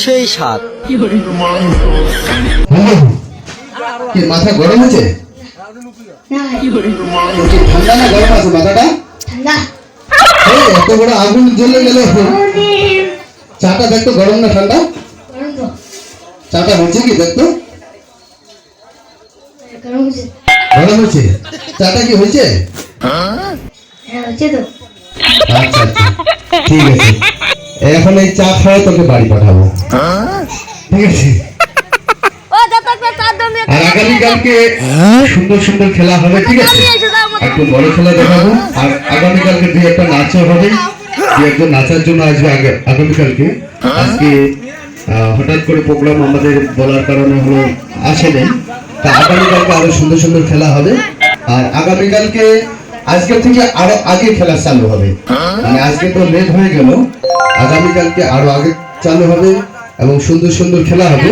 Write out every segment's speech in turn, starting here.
সেই স্বাদ। মাথা গরম আছে ঠান্ডা না গরম আছে মাথাটা? এত বড় আগুন জ্বলে গেল চাটা দেখতো গরম না ঠান্ডা? চাটা হচ্ছে কি দেখতো? গরম হচ্ছে চাটা কি হয়েছে? আচ্ছা আচ্ছা। ঠিক আছে। এখন এই চা খাওয়া তোকে বাড়ি পাঠাবো। ঠিক আছে। আর আগামীকালকে সুন্দর সুন্দর খেলা হবে ঠিক আছে? একটু বড় খেলা দেখাবো। আর আগামীকালকে দুই একটা নাচও হবে। দুই একজন নাচার জন্য আসবে আগামীকালকে। আজকে হঠাৎ করে প্রোগ্রাম আমাদের বলার কারণে হলো আসেনি। তা আগামীকালকে আরও সুন্দর সুন্দর খেলা হবে। আর আগামীকালকে আজকে থেকে আরও আগে খেলা চালু হবে। মানে আজকে তো লেট হয়ে গেল। আগামীকালকে আরও আগে চালু হবে এবং সুন্দর সুন্দর খেলা হবে।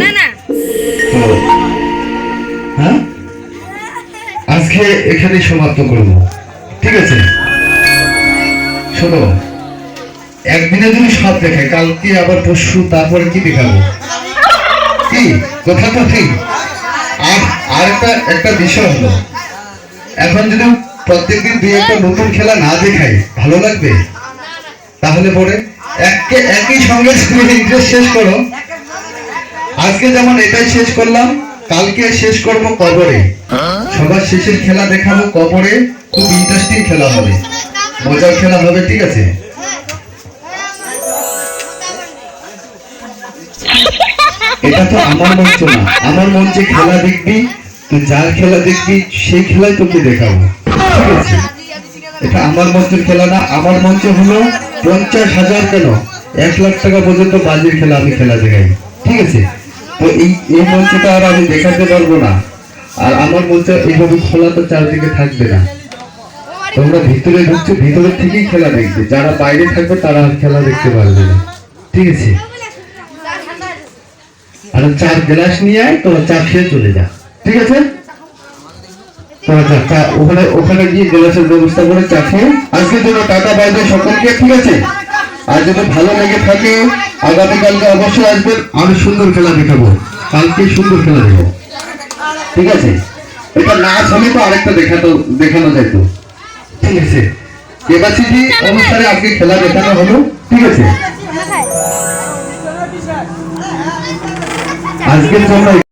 হ্যাঁ? আজকে এখানে সমাপ্ত করব। ঠিক আছে? শোনো একদিনে যদি সব দেখে কালকে আবার পরশু তারপরে কি দেখাবো? কি? কথা তো ঠিক। আর একটা একটা বিষয় হলো এখন যদি প্রত্যেকদিন দুই একটা নতুন খেলা না দেখাই ভালো লাগবে? তাহলে পরে একে একই সঙ্গে ইন্টারেস্ট শেষ করো। আজকে যেমন এটাই শেষ করলাম কালকে শেষ করব কবরে। সবার শেষের খেলা দেখাবো কবরে খুব ইন্টারেস্টিং খেলা হবে। মজার খেলা হবে ঠিক আছে? এটা তো আমার মঞ্চ না। আমার মঞ্চে খেলা দেখবি, তুই যার খেলা দেখবি, সেই খেলাই তোকে দেখাবো। এটা আমার মঞ্চের খেলা না। আমার মঞ্চ হলো পঞ্চাশ হাজার কেন? এক লাখ টাকা পর্যন্ত বাজির খেলা আমি খেলা দেখাই। ঠিক আছে? তো এই এই মঞ্চটা আর আমি দেখাতে পারব না। আর আমার মঞ্চ এইভাবে খোলা তো চারদিকে থাকবে না। তোমরা ভিতরে ঢুকছো ভিতরের থেকেই খেলা দেখবে। যারা বাইরে থাকবে, তারা খেলা দেখতে পারবে না। ঠিক আছে? আর চার গ্লাস নিয়ে আয় তোরা চা খেয়ে চলে যা। ঠিক আছে? ওখানে ওখানে গিয়ে গ্লাসের ব্যবস্থা করে চা খেয়ে আজকের জন্য টাটা বাইরে সকলকে, ঠিক আছে? আর যদি ভালো লেগে থাকে, আগামীকালকে অবশ্যই আসবেন। আমি সুন্দর খেলা দেখাবো। কালকে সুন্দর খেলা দেখাবো। ঠিক আছে? এটা নাচ হলে তো আরেকটা দেখাতো, দেখানো যেত ঠিক আছে? কেবাসিটি অনুষ্ঠানে আজকে খেলা দেখানো হলো, ঠিক আছে? আজকের জন্য